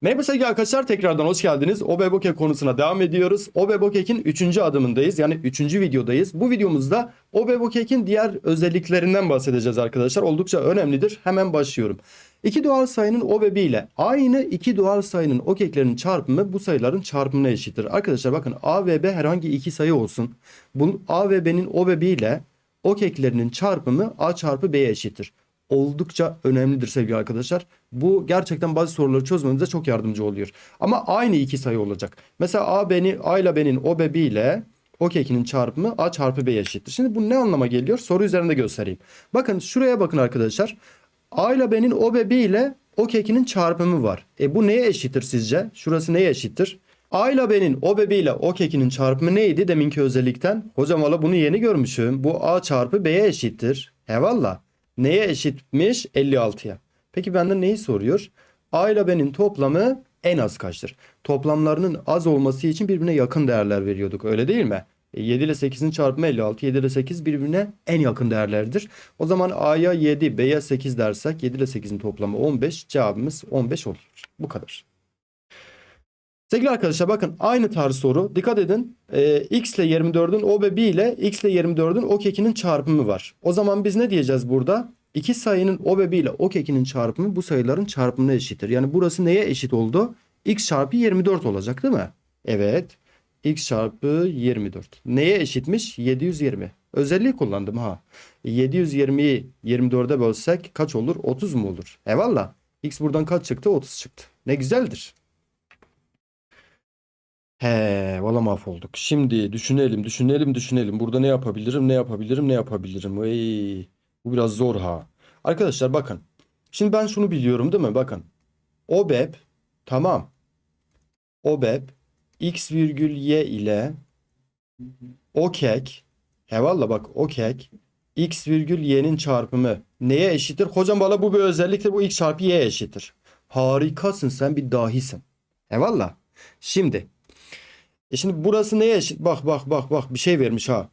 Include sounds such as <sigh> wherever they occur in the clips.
Merhaba sevgili arkadaşlar tekrardan hoş geldiniz. OBEBOKE konusuna devam ediyoruz. OBEBOKEK'in 3. adımındayız yani 3. videodayız. Bu videomuzda OBEBOKEK'in diğer özelliklerinden bahsedeceğiz arkadaşlar. Oldukça önemlidir. Hemen başlıyorum. İki doğal sayının OBEB'i ile aynı iki doğal sayının OKEK'lerinin çarpımı bu sayıların çarpımına eşittir. Arkadaşlar bakın A ve B herhangi iki sayı olsun. Bu A ve B'nin OBEB'i ile OKEK'lerinin çarpımı A çarpı B'ye eşittir oldukça önemlidir sevgili arkadaşlar. Bu gerçekten bazı soruları çözmemize çok yardımcı oluyor. Ama aynı iki sayı olacak. Mesela A, B'ni, A ile B'nin o bebi ile o kekinin çarpımı A çarpı B eşittir. Şimdi bu ne anlama geliyor? Soru üzerinde göstereyim. Bakın şuraya bakın arkadaşlar. A ile B'nin o bebi ile o kekinin çarpımı var. E bu neye eşittir sizce? Şurası neye eşittir? A ile B'nin o bebi ile o kekinin çarpımı neydi deminki özellikten? Hocam valla bunu yeni görmüşüm. Bu A çarpı B'ye eşittir. Eyvallah. Neye eşitmiş? 56'ya. Peki benden neyi soruyor? A ile B'nin toplamı en az kaçtır? Toplamlarının az olması için birbirine yakın değerler veriyorduk öyle değil mi? E, 7 ile 8'in çarpımı 56. 7 ile 8 birbirine en yakın değerlerdir. O zaman A'ya 7, B'ye 8 dersek 7 ile 8'in toplamı 15. Cevabımız 15 oluyor. Bu kadar. Sevgili arkadaşlar bakın aynı tarz soru. Dikkat edin. Ee, x ile 24'ün o ve b ile x ile 24'ün o kekinin çarpımı var. O zaman biz ne diyeceğiz burada? İki sayının o ve b ile o kekinin çarpımı bu sayıların çarpımına eşittir. Yani burası neye eşit oldu? x çarpı 24 olacak değil mi? Evet. x çarpı 24. Neye eşitmiş? 720. Özelliği kullandım ha. 720'yi 24'e bölsek kaç olur? 30 mu olur? Eyvallah. x buradan kaç çıktı? 30 çıktı. Ne güzeldir. He, valla mahvolduk. Şimdi düşünelim, düşünelim, düşünelim. Burada ne yapabilirim, ne yapabilirim, ne yapabilirim? Ey, bu biraz zor ha. Arkadaşlar bakın. Şimdi ben şunu biliyorum değil mi? Bakın. OBEP, tamam. OBEP, x virgül y ile OKEK, he valla bak OKEK, x virgül y'nin çarpımı neye eşittir? Hocam valla bu bir özelliktir. Bu x çarpı y eşittir. Harikasın sen bir dahisin. Eyvallah. Şimdi e şimdi burası neye eşit? Bak bak bak bak bir şey vermiş ha.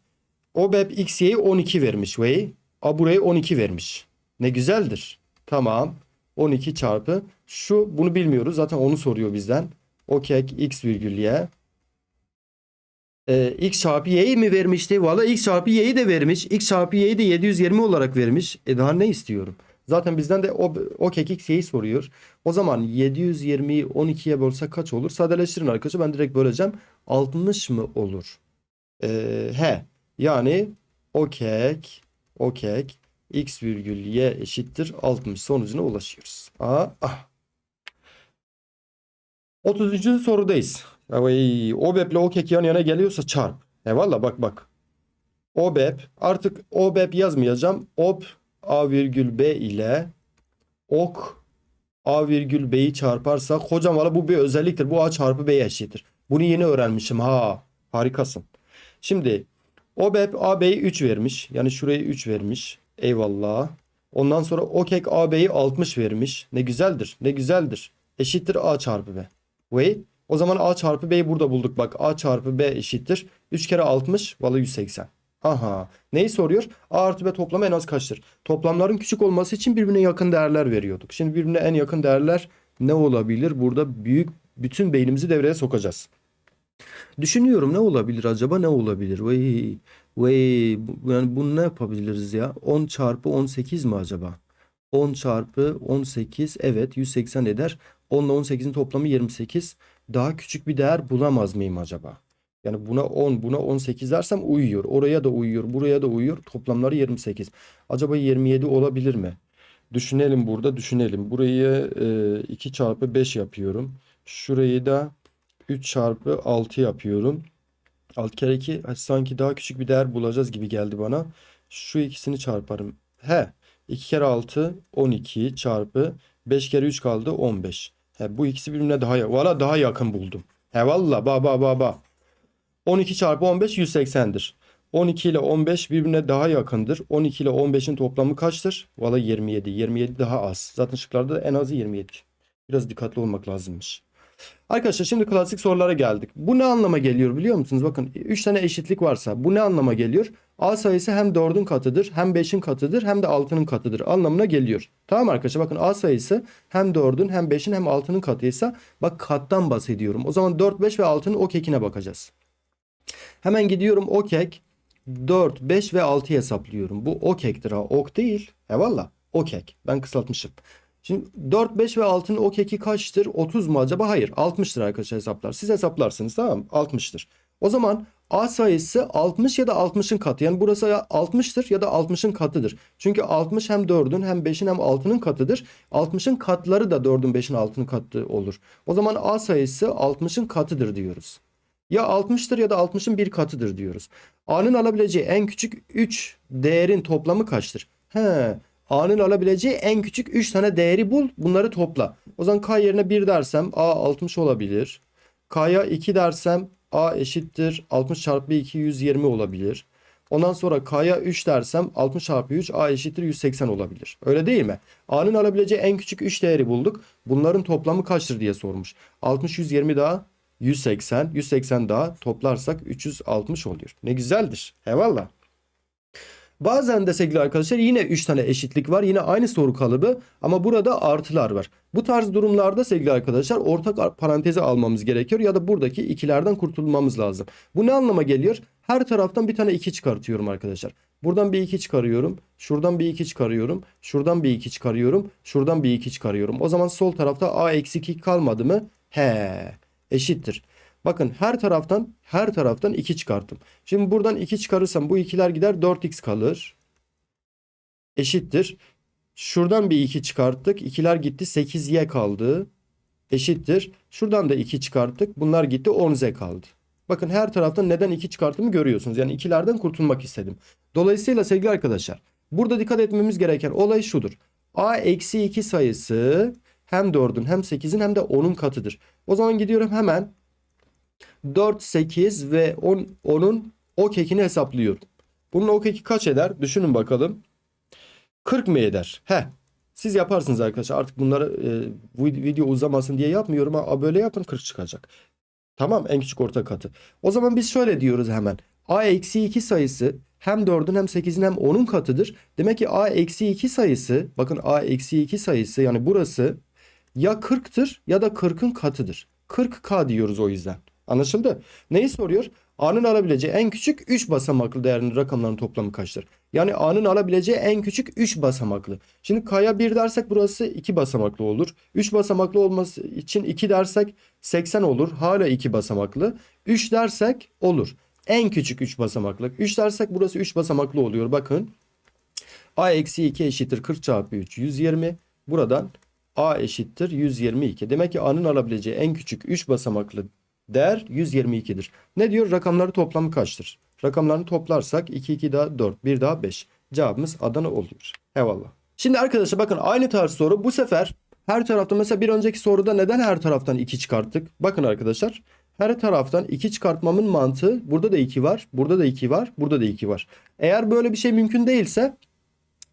OBEP XY'yi 12 vermiş ve A burayı 12 vermiş. Ne güzeldir. Tamam. 12 çarpı. Şu bunu bilmiyoruz. Zaten onu soruyor bizden. OKEK X virgül Y. Ee, X çarpı Y'yi mi vermişti? Valla X çarpı Y'yi de vermiş. X çarpı Y'yi de 720 olarak vermiş. E daha ne istiyorum? Zaten bizden de o, o kekik şeyi soruyor. O zaman 720'yi 12'ye bölsek kaç olur? Sadeleştirin arkadaşlar. Ben direkt böleceğim. 60 mı olur? Ee, he. Yani o kek o kek x virgül y eşittir 60 sonucuna ulaşıyoruz. Aa, ah. 33. sorudayız. Ay, OBEP ile OKEK yan yana geliyorsa çarp. E valla bak bak. OBEP artık OBEP yazmayacağım. OP A virgül B ile ok A virgül B'yi çarparsak hocam valla bu bir özelliktir. Bu A çarpı B eşittir. Bunu yeni öğrenmişim ha. Harikasın. Şimdi OBEP AB'yi 3 vermiş. Yani şurayı 3 vermiş. Eyvallah. Ondan sonra OKEK AB'yi 60 vermiş. Ne güzeldir. Ne güzeldir. Eşittir A çarpı B. Wait. O zaman A çarpı B'yi burada bulduk. Bak A çarpı B eşittir. 3 kere 60. Valla 180. Aha. Neyi soruyor? A artı B toplamı en az kaçtır? Toplamların küçük olması için birbirine yakın değerler veriyorduk. Şimdi birbirine en yakın değerler ne olabilir? Burada büyük bütün beynimizi devreye sokacağız. Düşünüyorum ne olabilir acaba ne olabilir? Vay, vay, yani bunu ne yapabiliriz ya? 10 çarpı 18 mi acaba? 10 çarpı 18 evet 180 eder. 10 ile 18'in toplamı 28. Daha küçük bir değer bulamaz mıyım acaba? Yani buna 10, buna 18 dersem uyuyor. Oraya da uyuyor, buraya da uyuyor. Toplamları 28. Acaba 27 olabilir mi? Düşünelim burada, düşünelim. Burayı e, 2 çarpı 5 yapıyorum. Şurayı da 3 çarpı 6 yapıyorum. 6 kere 2 sanki daha küçük bir değer bulacağız gibi geldi bana. Şu ikisini çarparım. He 2 kere 6 12 çarpı 5 kere 3 kaldı 15. He, bu ikisi birbirine daha ya- valla daha yakın buldum. He valla ba ba ba ba. 12 çarpı 15 180'dir. 12 ile 15 birbirine daha yakındır. 12 ile 15'in toplamı kaçtır? Valla 27. 27 daha az. Zaten şıklarda da en azı 27. Biraz dikkatli olmak lazımmış. Arkadaşlar şimdi klasik sorulara geldik. Bu ne anlama geliyor biliyor musunuz? Bakın 3 tane eşitlik varsa bu ne anlama geliyor? A sayısı hem 4'ün katıdır hem 5'in katıdır hem de 6'nın katıdır anlamına geliyor. Tamam arkadaşlar bakın A sayısı hem 4'ün hem 5'in hem 6'nın katıysa bak kattan bahsediyorum. O zaman 4, 5 ve 6'nın o kekine bakacağız. Hemen gidiyorum o kek 4, 5 ve 6 hesaplıyorum. Bu o kektir ha. Ok değil. Eyvallah. O kek. Ben kısaltmışım. Şimdi 4, 5 ve 6'nın o keki kaçtır? 30 mu acaba? Hayır. 60'tır arkadaşlar hesaplar. Siz hesaplarsınız tamam mı? 60'tır. O zaman A sayısı 60 ya da 60'ın katı. Yani burası ya 60'tır ya da 60'ın katıdır. Çünkü 60 hem 4'ün hem 5'in hem 6'nın katıdır. 60'ın katları da 4'ün 5'in 6'nın katı olur. O zaman A sayısı 60'ın katıdır diyoruz. Ya 60'tır ya da 60'ın bir katıdır diyoruz. A'nın alabileceği en küçük 3 değerin toplamı kaçtır? He. A'nın alabileceği en küçük 3 tane değeri bul. Bunları topla. O zaman K yerine 1 dersem A 60 olabilir. K'ya 2 dersem A eşittir 60 çarpı 2 120 olabilir. Ondan sonra K'ya 3 dersem 60 çarpı 3 A eşittir 180 olabilir. Öyle değil mi? A'nın alabileceği en küçük 3 değeri bulduk. Bunların toplamı kaçtır diye sormuş. 60 120 daha 180. 180 daha toplarsak 360 oluyor. Ne güzeldir. Eyvallah. Bazen de sevgili arkadaşlar yine 3 tane eşitlik var. Yine aynı soru kalıbı ama burada artılar var. Bu tarz durumlarda sevgili arkadaşlar ortak parantezi almamız gerekiyor ya da buradaki ikilerden kurtulmamız lazım. Bu ne anlama geliyor? Her taraftan bir tane 2 çıkartıyorum arkadaşlar. Buradan bir 2 çıkarıyorum. Şuradan bir 2 çıkarıyorum. Şuradan bir 2 çıkarıyorum. Şuradan bir 2 çıkarıyorum. O zaman sol tarafta a eksi 2 kalmadı mı? He eşittir. Bakın her taraftan her taraftan 2 çıkarttım. Şimdi buradan 2 çıkarırsam bu ikiler gider 4x kalır. Eşittir. Şuradan bir 2 çıkarttık. İkiler gitti 8y kaldı. Eşittir. Şuradan da 2 çıkarttık. Bunlar gitti 10z kaldı. Bakın her taraftan neden 2 çıkarttığımı görüyorsunuz. Yani ikilerden kurtulmak istedim. Dolayısıyla sevgili arkadaşlar burada dikkat etmemiz gereken olay şudur. a eksi 2 sayısı hem 4'ün hem 8'in hem de 10'un katıdır. O zaman gidiyorum hemen 4, 8 ve 10, 10'un o kekini hesaplıyorum. Bunun o keki kaç eder? Düşünün bakalım. 40 mı eder? He. Siz yaparsınız arkadaşlar. Artık bunları e, video uzamasın diye yapmıyorum ama böyle yapın 40 çıkacak. Tamam en küçük orta katı. O zaman biz şöyle diyoruz hemen. A eksi 2 sayısı hem 4'ün hem 8'in hem 10'un katıdır. Demek ki A eksi 2 sayısı bakın A eksi 2 sayısı yani burası ya 40'tır ya da 40'ın katıdır. 40K diyoruz o yüzden. Anlaşıldı? Neyi soruyor? A'nın alabileceği en küçük 3 basamaklı değerinin rakamlarının toplamı kaçtır? Yani A'nın alabileceği en küçük 3 basamaklı. Şimdi K'ya 1 dersek burası 2 basamaklı olur. 3 basamaklı olması için 2 dersek 80 olur. Hala 2 basamaklı. 3 dersek olur. En küçük 3 basamaklı. 3 dersek burası 3 basamaklı oluyor. Bakın. A eksi 2 eşittir 40 çarpı 3 120. Buradan A eşittir 122. Demek ki A'nın alabileceği en küçük 3 basamaklı değer 122'dir. Ne diyor? Rakamları toplamı kaçtır? Rakamlarını toplarsak 2 2 daha 4 1 daha 5. Cevabımız Adana oluyor. Eyvallah. Şimdi arkadaşlar bakın aynı tarz soru bu sefer her tarafta mesela bir önceki soruda neden her taraftan 2 çıkarttık? Bakın arkadaşlar her taraftan 2 çıkartmamın mantığı burada da 2 var, burada da 2 var, burada da 2 var. Eğer böyle bir şey mümkün değilse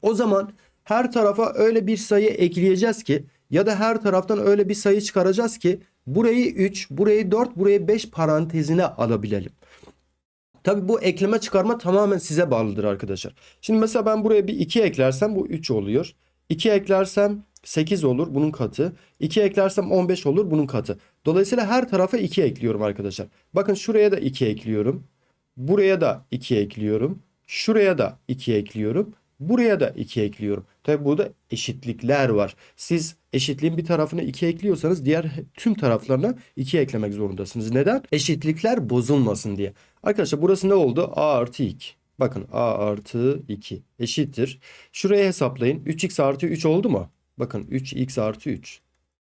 o zaman her tarafa öyle bir sayı ekleyeceğiz ki ya da her taraftan öyle bir sayı çıkaracağız ki burayı 3, burayı 4, burayı 5 parantezine alabilelim. Tabi bu ekleme çıkarma tamamen size bağlıdır arkadaşlar. Şimdi mesela ben buraya bir 2 eklersem bu 3 oluyor. 2 eklersem 8 olur bunun katı. 2 eklersem 15 olur bunun katı. Dolayısıyla her tarafa 2 ekliyorum arkadaşlar. Bakın şuraya da 2 ekliyorum. Buraya da 2 ekliyorum. Şuraya da 2 ekliyorum. Buraya da 2 ekliyorum. Tabi burada eşitlikler var. Siz eşitliğin bir tarafına 2 ekliyorsanız diğer tüm taraflarına 2 eklemek zorundasınız. Neden? Eşitlikler bozulmasın diye. Arkadaşlar burası ne oldu? A artı 2. Bakın A artı 2 eşittir. Şuraya hesaplayın. 3x artı 3 oldu mu? Bakın 3x artı 3.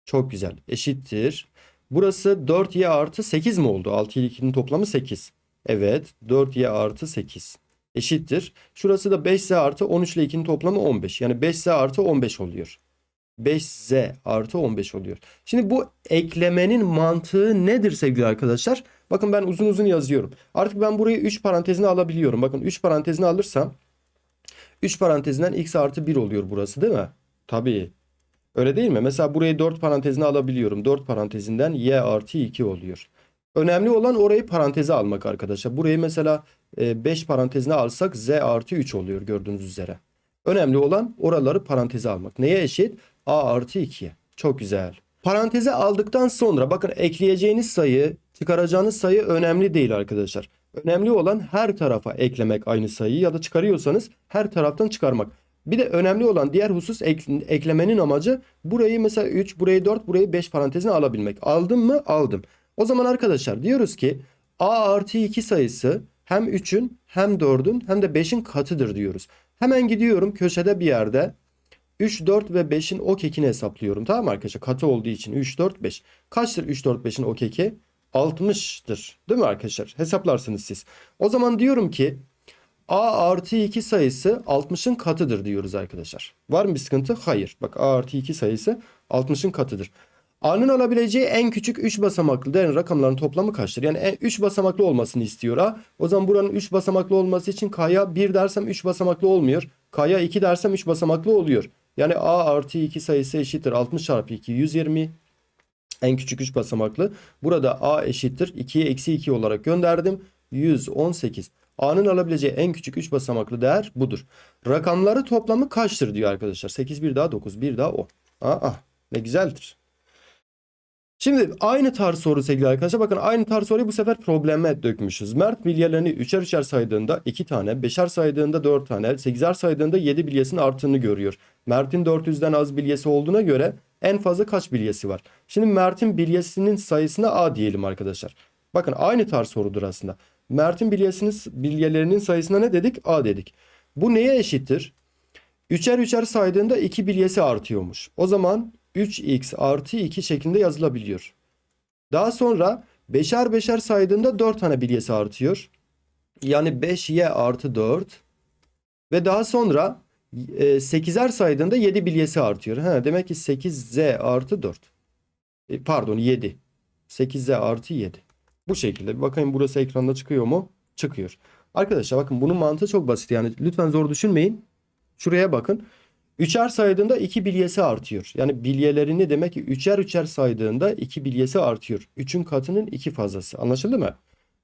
Çok güzel. Eşittir. Burası 4y artı 8 mi oldu? 6 ile 2'nin toplamı 8. Evet 4y artı 8 eşittir. Şurası da 5z artı 13 ile 2'nin toplamı 15. Yani 5z artı 15 oluyor. 5z artı 15 oluyor. Şimdi bu eklemenin mantığı nedir sevgili arkadaşlar? Bakın ben uzun uzun yazıyorum. Artık ben burayı 3 parantezine alabiliyorum. Bakın 3 parantezine alırsam 3 parantezinden x artı 1 oluyor burası değil mi? Tabii. Öyle değil mi? Mesela burayı 4 parantezine alabiliyorum. 4 parantezinden y artı 2 oluyor. Önemli olan orayı paranteze almak arkadaşlar. Burayı mesela 5 parantezine alsak z artı 3 oluyor gördüğünüz üzere. Önemli olan oraları paranteze almak. Neye eşit? a artı 2'ye. Çok güzel. Paranteze aldıktan sonra bakın ekleyeceğiniz sayı, çıkaracağınız sayı önemli değil arkadaşlar. Önemli olan her tarafa eklemek aynı sayıyı ya da çıkarıyorsanız her taraftan çıkarmak. Bir de önemli olan diğer husus ek- eklemenin amacı burayı mesela 3, burayı 4, burayı 5 parantezine alabilmek. Aldım mı? Aldım. O zaman arkadaşlar diyoruz ki a artı 2 sayısı hem 3'ün hem 4'ün hem de 5'in katıdır diyoruz. Hemen gidiyorum köşede bir yerde 3, 4 ve 5'in ok ekini hesaplıyorum. Tamam mı arkadaşlar? Katı olduğu için 3, 4, 5. Kaçtır 3, 4, 5'in ok eki? 60'tır. Değil mi arkadaşlar? Hesaplarsınız siz. O zaman diyorum ki a artı 2 sayısı 60'ın katıdır diyoruz arkadaşlar. Var mı bir sıkıntı? Hayır. Bak a artı 2 sayısı 60'ın katıdır. A'nın alabileceği en küçük 3 basamaklı değerin rakamların toplamı kaçtır? Yani 3 basamaklı olmasını istiyor A. O zaman buranın 3 basamaklı olması için K'ya 1 dersem 3 basamaklı olmuyor. K'ya 2 dersem 3 basamaklı oluyor. Yani A artı 2 sayısı eşittir 60 çarpı 2 120. En küçük 3 basamaklı. Burada A eşittir 2'ye eksi 2 olarak gönderdim. 118. A'nın alabileceği en küçük 3 basamaklı değer budur. Rakamları toplamı kaçtır diyor arkadaşlar. 8 bir daha 9 bir daha 10. Aa ne güzeldir. Şimdi aynı tarz soru sevgili arkadaşlar. Bakın aynı tarz soruyu bu sefer probleme dökmüşüz. Mert bilyelerini üçer üçer saydığında 2 tane, beşer saydığında 4 tane, sekizer saydığında 7 bilyesinin arttığını görüyor. Mert'in 400'den az bilyesi olduğuna göre en fazla kaç bilyesi var? Şimdi Mert'in bilyesinin sayısına A diyelim arkadaşlar. Bakın aynı tarz sorudur aslında. Mert'in bilyelerinin sayısına ne dedik? A dedik. Bu neye eşittir? Üçer üçer saydığında 2 bilyesi artıyormuş. O zaman 3x artı 2 şeklinde yazılabiliyor. Daha sonra beşer beşer saydığında 4 tane bilyesi artıyor. Yani 5y artı 4. Ve daha sonra e, 8'er saydığında 7 bilyesi artıyor. Ha, demek ki 8z artı 4. E, pardon 7. 8z artı 7. Bu şekilde. Bir bakayım burası ekranda çıkıyor mu? Çıkıyor. Arkadaşlar bakın bunun mantığı çok basit. Yani lütfen zor düşünmeyin. Şuraya bakın. Üçer saydığında 2 bilyesi artıyor. Yani bilyelerini demek ki üçer üçer saydığında 2 bilyesi artıyor. 3'ün katının 2 fazlası. Anlaşıldı mı?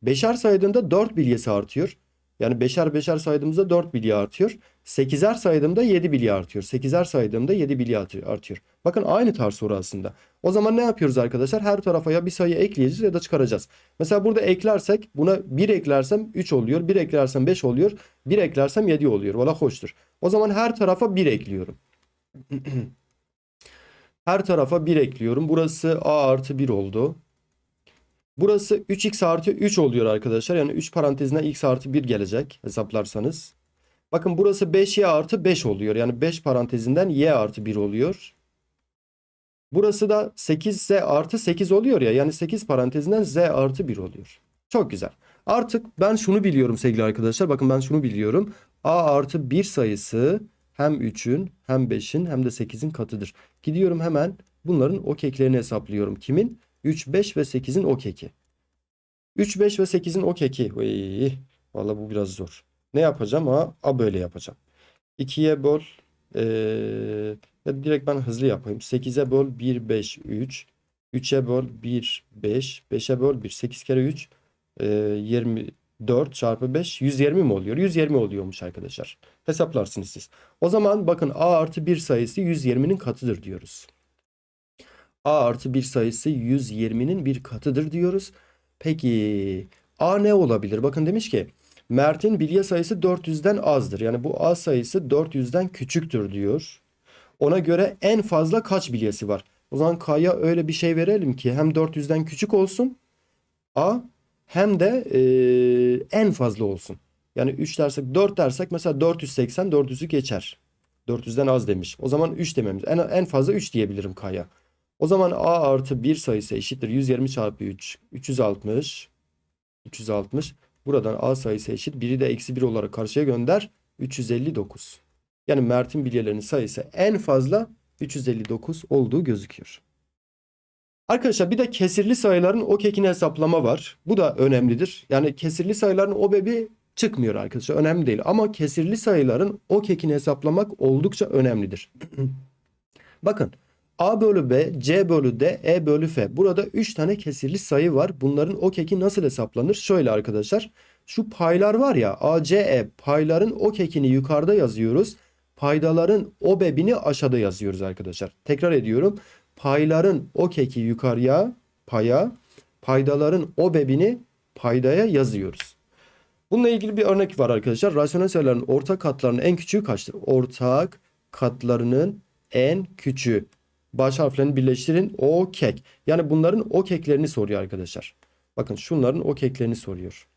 Beşer saydığında 4 bilyesi artıyor. Yani beşer beşer saydığımızda 4 bilye artıyor. Sekizer saydığımda 7 bilye artıyor. Sekizer saydığımda 7 bilye artıyor. Bakın aynı tarz soru aslında. O zaman ne yapıyoruz arkadaşlar? Her tarafa ya bir sayı ekleyeceğiz ya da çıkaracağız. Mesela burada eklersek buna 1 eklersem 3 oluyor. 1 eklersem 5 oluyor. 1 eklersem 7 oluyor. Valla hoştur. O zaman her tarafa 1 ekliyorum. <clears throat> her tarafa 1 ekliyorum. Burası a artı 1 oldu. Burası 3x artı 3 oluyor arkadaşlar. Yani 3 parantezine x artı 1 gelecek hesaplarsanız. Bakın burası 5y artı 5 oluyor. Yani 5 parantezinden y artı 1 oluyor. Burası da 8z artı 8 oluyor ya. Yani 8 parantezinden z artı 1 oluyor. Çok güzel. Artık ben şunu biliyorum sevgili arkadaşlar. Bakın ben şunu biliyorum. a artı 1 sayısı hem 3'ün hem 5'in hem de 8'in katıdır. Gidiyorum hemen bunların ok eklerini hesaplıyorum. Kimin? 3, 5 ve 8'in ok eki. 3, 5 ve 8'in ok eki. Valla bu biraz zor. Ne yapacağım? Ha, a böyle yapacağım. 2'ye böl. Ee, direkt ben hızlı yapayım. 8'e böl 1, 5, 3. 3'e böl 1, 5. 5'e böl 1. 8 kere 3. E, 24 çarpı 5. 120 mi oluyor? 120 oluyormuş arkadaşlar. Hesaplarsınız siz. O zaman bakın a artı 1 sayısı 120'nin katıdır diyoruz. A artı 1 sayısı 120'nin bir katıdır diyoruz. Peki A ne olabilir? Bakın demiş ki Mert'in bilye sayısı 400'den azdır. Yani bu A sayısı 400'den küçüktür diyor. Ona göre en fazla kaç bilyesi var? O zaman K'ya öyle bir şey verelim ki hem 400'den küçük olsun A hem de e, en fazla olsun. Yani 3 dersek 4 dersek mesela 480 400'ü geçer. 400'den az demiş. O zaman 3 dememiz. En, en fazla 3 diyebilirim K'ya. O zaman a artı 1 sayısı eşittir 120 çarpı 3 360 360 buradan a sayısı eşit 1'i de eksi 1 olarak karşıya gönder 359 yani Mert'in bilyelerinin sayısı en fazla 359 olduğu gözüküyor. Arkadaşlar bir de kesirli sayıların o kekini hesaplama var. Bu da önemlidir. Yani kesirli sayıların o bebi çıkmıyor arkadaşlar. Önemli değil. Ama kesirli sayıların o kekini hesaplamak oldukça önemlidir. <clears throat> Bakın A bölü B, C bölü D, E bölü F. Burada 3 tane kesirli sayı var. Bunların o keki nasıl hesaplanır? Şöyle arkadaşlar. Şu paylar var ya A, C, E payların o kekini yukarıda yazıyoruz. Paydaların o bebini aşağıda yazıyoruz arkadaşlar. Tekrar ediyorum. Payların o keki yukarıya paya, paydaların o bebini paydaya yazıyoruz. Bununla ilgili bir örnek var arkadaşlar. Rasyonel sayıların ortak katlarının en küçüğü kaçtır? Ortak katlarının en küçüğü. Baş harflerini birleştirin. O kek. Yani bunların o keklerini soruyor arkadaşlar. Bakın şunların o keklerini soruyor.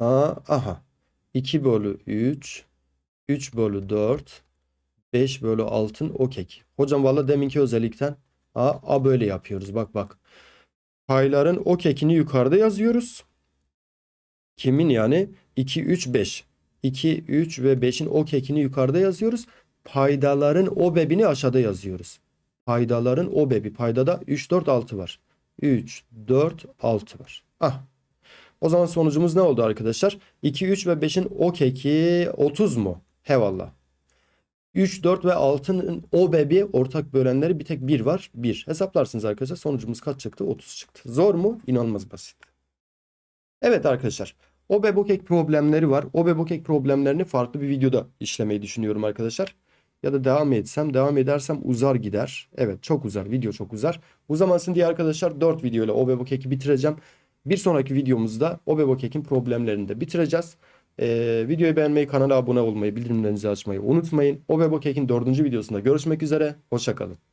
Aa, aha. 2 bölü 3. 3 bölü 4. 5 bölü 6'ın o kek. Hocam valla deminki özellikten a, a böyle yapıyoruz. Bak bak. Payların o kekini yukarıda yazıyoruz. Kimin yani? 2, 3, 5. 2, 3 ve 5'in o kekini yukarıda yazıyoruz. Paydaların o bebini aşağıda yazıyoruz. Paydaların o bebi. Paydada 3, 4, 6 var. 3, 4, 6 var. Ah. O zaman sonucumuz ne oldu arkadaşlar? 2, 3 ve 5'in o keki 30 mu? Hevallah. 3, 4 ve 6'nın o bebi ortak bölenleri bir tek 1 var. 1. Hesaplarsınız arkadaşlar. Sonucumuz kaç çıktı? 30 çıktı. Zor mu? İnanılmaz basit. Evet arkadaşlar. O bebokek problemleri var. O bebokek problemlerini farklı bir videoda işlemeyi düşünüyorum arkadaşlar. Ya da devam etsem, devam edersem uzar gider. Evet çok uzar. Video çok uzar. Uzamasın diye arkadaşlar 4 video ile o bebokeki bitireceğim. Bir sonraki videomuzda o bebokekin problemlerini de bitireceğiz. Ee, videoyu beğenmeyi, kanala abone olmayı, bildirimlerinizi açmayı unutmayın. O bebokekin 4. videosunda görüşmek üzere. Hoşçakalın.